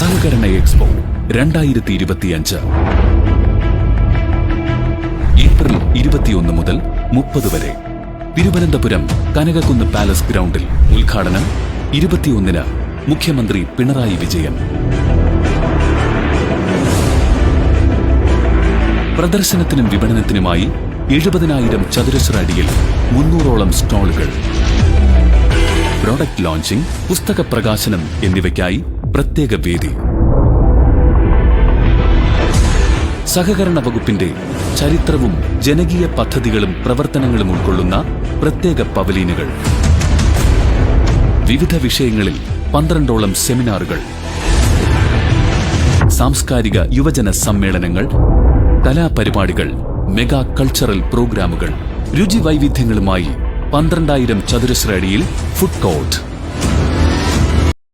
സഹകരണ എക്സ്പോ രണ്ടായിരത്തി ഇരുപത്തിയഞ്ച് ഏപ്രിൽ ഇരുപത്തിയൊന്ന് മുതൽ മുപ്പത് വരെ. തിരുവനന്തപുരം കനകക്കുന്ന് പാലസ് ഗ്രൗണ്ടിൽ ഉദ്ഘാടനം ഇരുപത്തിയൊന്നിന് മുഖ്യമന്ത്രി പിണറായി വിജയൻ. പ്രദർശനത്തിനും വിപണനത്തിനുമായി എഴുപതിനായിരം ചതുരശ്ര അടിയിൽ മുന്നൂറോളം സ്റ്റാളുകൾ. പ്രോഡക്റ്റ് ലോഞ്ചിംഗ് പുസ്തക പ്രകാശനം എന്നിവയ്ക്കായി പ്രത്യേക വേദി. സഹകരണ വകുപ്പിന്റെ ചരിത്രവും ജനകീയ പദ്ധതികളും പ്രവർത്തനങ്ങളും ഉൾക്കൊള്ളുന്ന പ്രത്യേക പവലീനുകൾ. വിവിധ വിഷയങ്ങളിൽ പന്ത്രണ്ടോളം സെമിനാറുകൾ. സാംസ്കാരിക യുവജന സമ്മേളനങ്ങൾ കലാപരിപാടികൾ മെഗാ കൾച്ചറൽ പ്രോഗ്രാമുകൾ. രുചി വൈവിധ്യങ്ങളുമായി പന്ത്രണ്ടായിരം ചതുരശ്ര അടിയിൽ ഫുഡ് കോർട്ട്.